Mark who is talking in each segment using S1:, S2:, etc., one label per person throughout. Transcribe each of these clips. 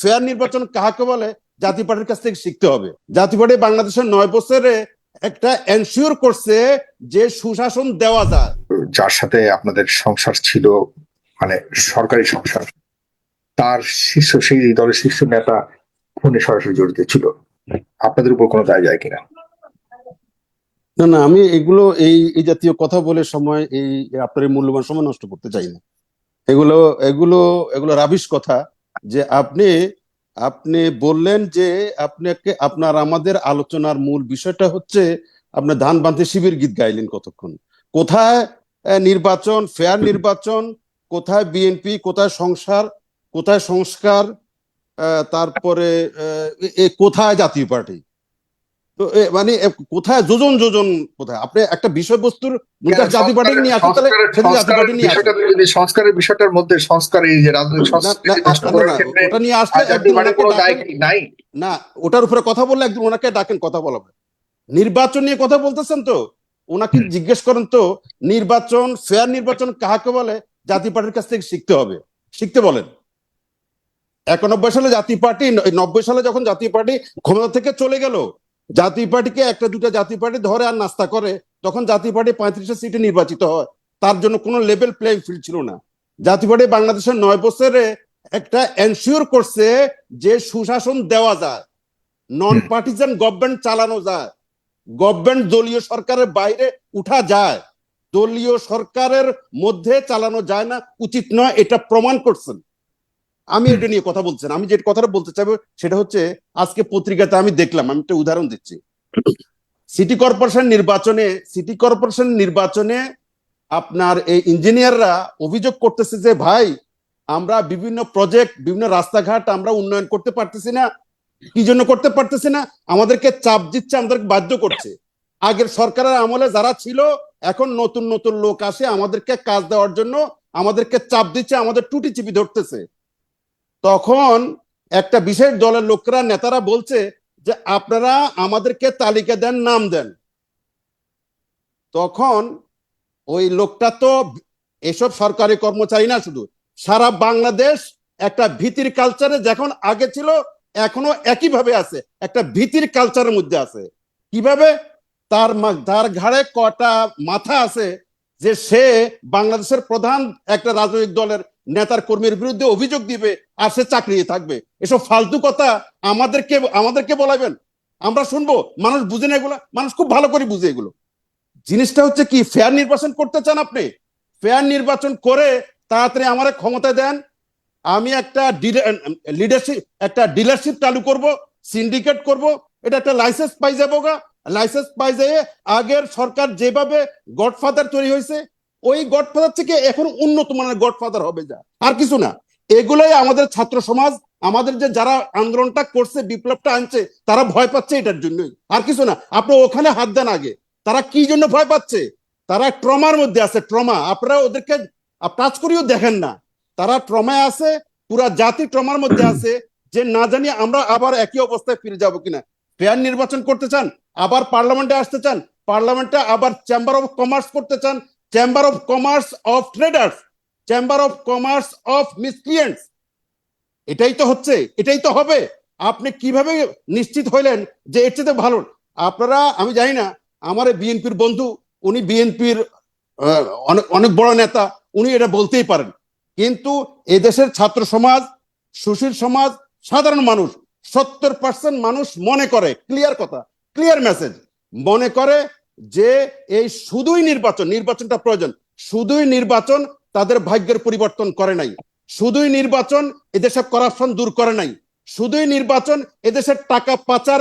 S1: Fair নির্বাচন কাহাকে বলে? জাতীয় পার্টির কাছ থেকে শিখতে হবে। জাতীয় পার্টি বাংলাদেশের নয় বছরে একটা এনশিওর করছে যে সুশাসন দেওয়া যায়।
S2: যার সাথে আপনাদের সংসার ছিল মানে সরকারি সংসার তার শীর্ষ সেই দলের শীর্ষ নেতা খুনে সরাসরি জড়িত ছিল। আপনাদের উপর কোনো দায় যায় কিনা?
S1: না না আমি এগুলো এই এই জাতীয় কথা বলে সময় এই আপনার এই মূল্যবান সময় নষ্ট করতে চাই না। এগুলো এগুলো এগুলো রাবিশ কথা। যে আপনি আপনি বললেন যে আপনাকে, আপনার আমাদের আলোচনার মূল বিষয়টা হচ্ছে আপনি ধান বাঁধতে শিবির গীত গাইলেন কতক্ষণ? কোথায় নির্বাচন, ফেয়ার নির্বাচন, কোথায় বিএনপি কোথায় সংসার, কোথায় সংস্কার তারপরে কোথায় জাতীয় পার্টি? তো মানে কোথায় যোজন যোজন কোথায়? আপনি একটা বিষয়বস্তুর জাতীয় পার্টি নিয়ে আসেন তাহলে সেটা
S2: সংস্কারের
S1: পার্টি নিয়ে আসেন
S2: সংস্কারের বিষয়টার মধ্যে সংস্কার এই যে
S1: ওটা নিয়ে আসলে
S2: নাই।
S1: না ওটার উপরে কথা বললে একদিন ওনাকে ডাকেন কথা বলাবে নির্বাচন নিয়ে কথা বলতেছেন তো? ওনাকে জিজ্ঞেস করেন তো নির্বাচন ফেয়ার নির্বাচন কাহাকে বলে? জাতি পার্টির কাছ থেকে শিখতে হবে। শিখতে বলেন। একানব্বই সালে জাতীয় পার্টি নব্বই সালে যখন জাতীয় পার্টি ক্ষমতা থেকে চলে গেল জাতীয় পার্টিকে একটা দুটা জাতীয় পার্টি ধরে আর নাস্তা করে, তখন জাতীয় পার্টি পঁয়ত্রিশটা সিটে নির্বাচিত হয়। তার জন্য কোনো লেভেল প্লেইং ফিল্ড ছিল না। জাতীয় পার্টি বাংলাদেশের নয় বছরে একটা এনশিওর করছে যে সুশাসন দেওয়া যায় নন পার্টিজান গভর্নমেন্ট চালানো যায় গভর্নমেন্ট দলীয় সরকারের বাইরে উঠা যায়। দলীয় সরকারের মধ্যে চালানো যায় না, উচিত নয়, এটা প্রমাণ করছেন। আমি এটা নিয়ে কথা বলছেন আমি যে কথাটা বলতে চাইব সেটা হচ্ছে, আজকে পত্রিকাতে আমি দেখলাম, আমি একটা উদাহরণ দিচ্ছি। সিটি কর্পোরেশন নির্বাচনে, সিটি কর্পোরেশন নির্বাচনে আপনার এই ইঞ্জিনিয়াররা অভিযোগ করতেছে যে, ভাই, আমরা বিভিন্ন প্রজেক্ট, বিভিন্ন রাস্তাঘাট আমরা উন্নয়ন করতে পারতেছি না। কি জন্য করতে পারতেছি না? আমাদেরকে চাপ দিচ্ছে, আমাদেরকে বাধ্য করছে। আগের সরকারের আমলে যারা ছিল, এখন নতুন নতুন লোক আসে, আমাদেরকে কাজ দেওয়ার জন্য আমাদেরকে চাপ দিচ্ছে, আমাদের টুটি চিপি ধরতেছে। তখন একটা বিশেষ দলের লোকরা, নেতারা বলছে যে, আপনারা আমাদেরকে তালিকা দেন, নাম দেন। তখন ওই লোকটা তো এসব সরকারি কর্মচারী না শুধু, সারা বাংলাদেশ একটা ভীতির কালচারে যখন আগে ছিল, এখনও একইভাবে আছে, একটা ভীতির কালচারের মধ্যে আছে। কীভাবে? তার তার ঘাড়ে কটা মাথা আছে যে সে বাংলাদেশের প্রধান একটা রাজনৈতিক দলের নেতার কর্মীর বিরুদ্ধে অভিযোগ দিবে আর সে চাকরি থাকবে। এসব ফালতু কথা আমাদেরকে আমাদেরকে বলাবেন আমরা শুনব, মানুষ বুঝে না এগুলো, মানুষ খুব ভালো করে বুঝে এগুলো। জিনিসটা হচ্ছে কি ফেয়ার নির্বাচন করতে চান আপনি? ফেয়ার নির্বাচন করে তাড়াতাড়ি আমার ক্ষমতা দেন। আমি একটা লিডারশিপ একটা ডিলারশিপ চালু করব সিন্ডিকেট করব, এটা একটা লাইসেন্স পাই যাব লাইসেন্স পাই যেয়ে আগের সরকার যেভাবে গডফাদার তৈরি হয়েছে ওই গডফাদার থেকে এখন উন্নত মানের গডফাদার হবে যা। আর কিছু না, এগুলোই আমাদের ছাত্র সমাজ, আমাদের যে যারা আন্দোলনটা করছে, বিপ্লবটা আনছে, তারা ভয় পাচ্ছে এটার জন্যই। আর কিছু না, আপনি ওখানে হাত দেন আগে। তারা কি জন্য ভয় পাচ্ছে? তারা ট্রমার মধ্যে আছে, ট্রমা। আপনারা ওদেরকে টাচ করিও দেখেন না। তারা ট্রমায় আছে, পুরা জাতি ট্রমার মধ্যে আছে, যে না জানি আমরা আবার একই অবস্থায় ফিরে যাব কিনা। ফেয়ার নির্বাচন করতে চান, আবার পার্লামেন্টে আসতে চান, পার্লামেন্টে আবার চেম্বার অফ কমার্স করতে চান chamber of commerce of traders chamber of commerce of miscreants এটাই তো হচ্ছে, এটাই তো হবে। আপনি কীভাবে নিশ্চিত হইলেন যে এর চেয়ে ভালো? আপনারা, আমি জানি না, আমার বিএনপির বন্ধু, উনি বিএনপির অনেক বড় নেতা, উনি এটা বলতেই পারেন। কিন্তু এদেশের ছাত্র সমাজ, সুশীল সমাজ, সাধারণ মানুষ, সত্তর পার্সেন্ট মানুষ মনে করে ক্লিয়ার কথা ক্লিয়ার মেসেজ মনে করে যে এই শুধুই নির্বাচন, নির্বাচনটা প্রয়োজন। শুধুই নির্বাচন তাদের ভাগ্যের পরিবর্তন করে নাই। শুধুই নির্বাচন এদেশে করাপশন দূর করে নাই। শুধুই নির্বাচন এদেশের টাকা পাচার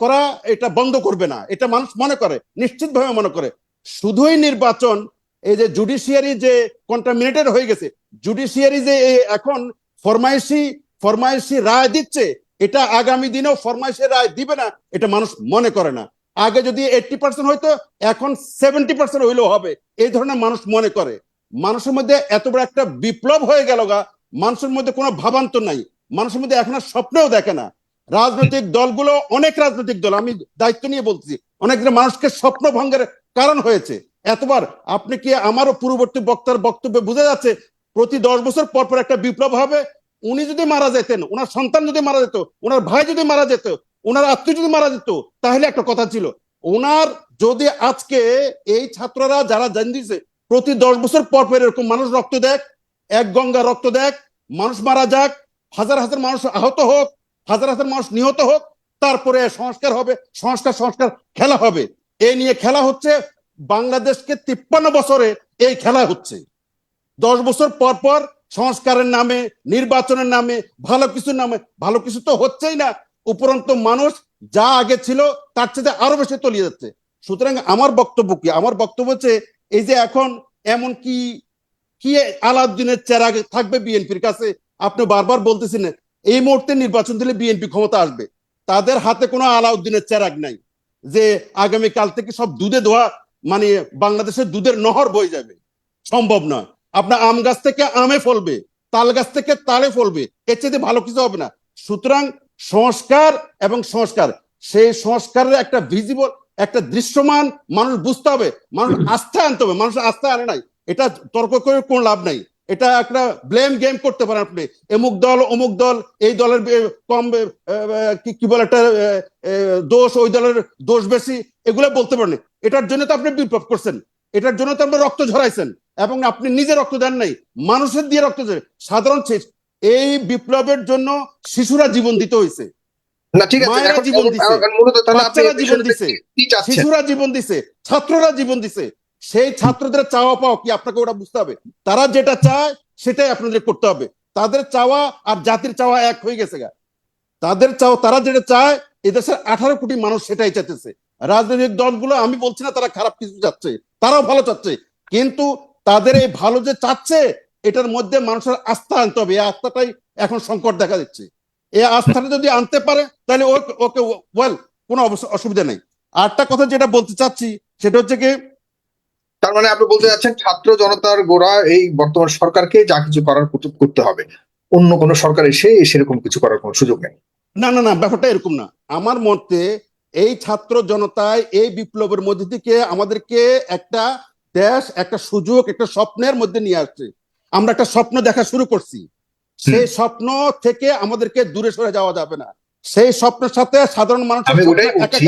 S1: করা এটা বন্ধ করবে না। এটা মানুষ মনে করে, নিশ্চিতভাবে মনে করে। শুধুই নির্বাচন, এই যে জুডিশিয়ারি যে কন্টামিনেটেড হয়ে গেছে, জুডিশিয়ারি যে এখন ফরমাইশি ফরমাইশি রায় দিচ্ছে, এটা আগামী দিনেও ফরমাইশি রায় দিবে না, এটা মানুষ মনে করে না। আগে যদি এইটটি পার্সেন্ট হয়তো এখন সেভেন্টি পার্সেন্ট হইলেও হবে। এই ধরনের মানুষ মনে করে। মানুষের মধ্যে এত বড় একটা বিপ্লব হয়ে গেল গা, মানুষের মধ্যে কোনো ভাবান্তর নাই। মানুষের মধ্যে এখন আর স্বপ্নেও দেখে না। রাজনৈতিক দলগুলো অনেক রাজনৈতিক দল, আমি দায়িত্ব নিয়ে বলছি, অনেক মানুষকে স্বপ্ন ভঙ্গের কারণ হয়েছে। এতবার আপনি কি আমারও পূর্ববর্তী বক্তার বক্তব্যে বোঝা যাচ্ছে, প্রতি দশ বছর পর পর একটা বিপ্লব হবে, উনি যদি মারা যেতেন, ওনার সন্তান যদি মারা যেত, ওনার ভাই যদি মারা যেত ওনার আত্মীয় যদি মারা যেত, তাহলে একটা কথা ছিল, ওনার যদি আজকে এই ছাত্ররা যারা জান দিছে প্রতি দশ বছর পর পর এরকম মানুষ রক্ত দেখ, এক গঙ্গা রক্ত দেখ, মানুষ মারা যাক, হাজার হাজার মানুষ আহত হোক, হাজার হাজার মানুষ নিহত হোক, তারপরে সংস্কার হবে, সংস্কার সংস্কার খেলা হবে। এই নিয়ে খেলা হচ্ছে, বাংলাদেশকে তিপ্পান্ন বছরে এই খেলা হচ্ছে। দশ বছর পর পর সংস্কারের নামে, নির্বাচনের নামে, ভালো কিছুর নামে, ভালো কিছু তো হচ্ছেই না উপরন্ত মানুষ যা আগে ছিল, তার চেয়ে আরও বেশি তলিয়ে যাচ্ছে। সুতরাং আমার বক্তব্য কি? আমার বক্তব্য হচ্ছে, এই যে এখন এমন কি কি আলাউদ্দিনের চেরা থাকবে বিএনপির কাছে? আপনি বারবার বলতেছেন, এই মুহূর্তে নির্বাচন দিলে বিএনপি ক্ষমতা আসবে। তাদের হাতে কোনো আলাউদ্দিনের চেরাগ নাই যে আগামী কাল থেকে সব দুধে ধোয়া মানে বাংলাদেশের দুধের নহর বয়ে যাবে। সম্ভব নয় আপনার আম গাছ থেকে আমে ফলবে, তাল গাছ থেকে তালে ফলবে, এর চেয়ে ভালো কিছু হবে না। সুতরাং সংস্কার এবং সংস্কার। সেই সংস্কারের একটা ভিজিবল একটা দৃশ্যমান মানুষ বুঝতে হবে, মানুষ আস্থা আনতে হবে, মানুষ আস্থা আনে নাই। এটা তর্ক করে কোন লাভ নাই। এটা একটা ব্লেম গেম করতে পারেন আপনি। এমুক দল, অমুক দল, এই দলের কম কি বলে একটা দোষ, ওই দলের দোষ বেশি, এগুলো বলতে পারেন এটার জন্য তো আপনি বিপ্লব করছেন। এটার জন্য তো আপনি রক্ত ঝরাইছেন। এবং আপনি নিজে রক্ত দেন নাই। মানুষের দিয়ে রক্ত দেন সাধারণ এই বিপ্লবের জন্য শিশুরা জীবন দিতে হয়েছে
S2: না ঠিক আছে
S1: মায়েরা জীবন দিছে।
S2: এখন মূলত তাহলে আপনি
S1: বাচ্চারা জীবন দিছে। শিশুরা জীবন দিছে। ছাত্ররা জীবন দিছে। সেই ছাত্রদের চাওয়া পাওয়া কি আপনাকে ওটা বুঝতে হবে? তারা যেটা চায় সেটাই আপনাদের করতে হবে। তাদের চাওয়া আর জাতির চাওয়া এক হয়ে গেছে গা। তাদের চাওয়া তারা যেটা চায় এদেশের আঠারো কোটি মানুষ সেটাই চাইতেছে। রাজনৈতিক দলগুলো আমি বলছি না তারা খারাপ কিছু চাচ্ছে তারাও ভালো চাচ্ছে। কিন্তু তাদের এই ভালো যে চাচ্ছে এটার মধ্যে মানুষের আস্থা আনতে হবে। এই আস্থাটাই এখন সংকট দেখা দিচ্ছে। এই আস্থাটা যদি আনতে পারে তাহলে ওকে ওয়েল কোনো অসুবিধা নেই। আরেকটা কথা যেটা বলতে চাচ্ছি সেটা হচ্ছে কি
S2: তার মানে আপনি বলতে যাচ্ছেন ছাত্র জনতার গোড়া এই বর্তমান সরকারকে যা কিছু করার করতে হবে। অন্য কোন সরকার এসে সেরকম কিছু করার কোনো সুযোগ নেই।
S1: না না না ব্যাপারটা এরকম না। আমার মতে এই ছাত্র জনতায় এই বিপ্লবের মধ্যে থেকে আমাদেরকে একটা দেশ একটা সুযোগ একটা স্বপ্নের মধ্যে নিয়ে আসছে। আমরা একটা স্বপ্ন দেখা শুরু করছি। সেই স্বপ্ন থেকে আমাদেরকে দূরে সরে যাওয়া যাবে না। সেই স্বপ্নের সাথে সাধারণ মানুষ
S2: আমি ওটাই বলছি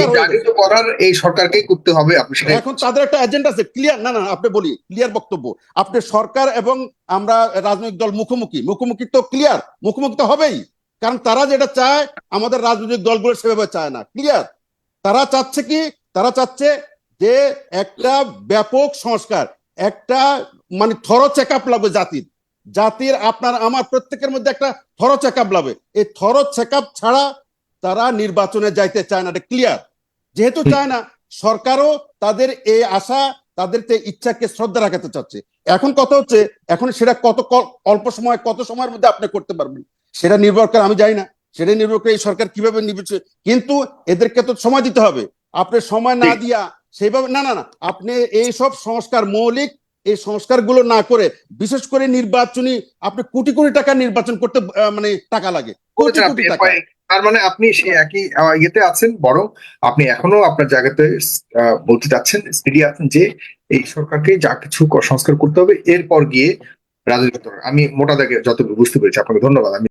S2: করার এই সরকারকেই করতে হবে আপনি
S1: এখন তাদের একটা এজেন্ডা আছে ক্লিয়ার না না না, আপনি বলি ক্লিয়ার বক্তব্য। আপনি সরকার এবং আমরা রাজনৈতিক দল মুখোমুখি মুখোমুখি তো ক্লিয়ার মুখোমুখি তো হবেই। কারণ তারা যেটা চায় আমাদের রাজনৈতিক দলগুলো সেভাবে চায় না ক্লিয়ার তারা চাচ্ছে কি? তারা চাচ্ছে যে একটা ব্যাপক সংস্কার একটা মানে থর চেক আপ লাগবে জাতির। জাতির আপনার আমার প্রত্যেকের মধ্যে একটা থর চেক আপ লাগবে। এই থর চেক আপ ছাড়া তারা নির্বাচনে যাইতে চায় না এটা ক্লিয়ার যেহেতু চায় না সরকারও তাদের এই আশা তাদের ইচ্ছাকে শ্রদ্ধা রাখাতে চাচ্ছে। এখন কথা হচ্ছে এখন সেটা কত অল্প সময় কত সময়ের মধ্যে আপনি করতে পারবেন? সেটা নির্ভর করে আমি জানি না সেটা নির্ভর করে এই সরকার কীভাবে নির্বাচন কিন্তু এদেরকে তো সময় দিতে হবে। আপনি সময় না দিয়া সেইভাবে না না না আপনি এই সব সংস্কার মৌলিক এই সংস্কারগুলো না করে বিশেষ করে নির্বাচনী আপনি কোটি কোটি টাকা নির্বাচন করতে মানে টাকা লাগে। কোটি কোটি টাকা।
S2: তার মানে আপনি সেই একই ইয়েতে আছেন বরং আপনি এখনও আপনার জায়গাতে আহ, বলতে চাচ্ছেন স্পিডি আছেন যে এই সরকারকে যা কিছু সংস্কার করতে হবে এরপর গিয়ে রাজনৈতিক আমি মোটা দাগে যতটুকু বুঝতে পেরেছি আপনাকে ধন্যবাদ। আমি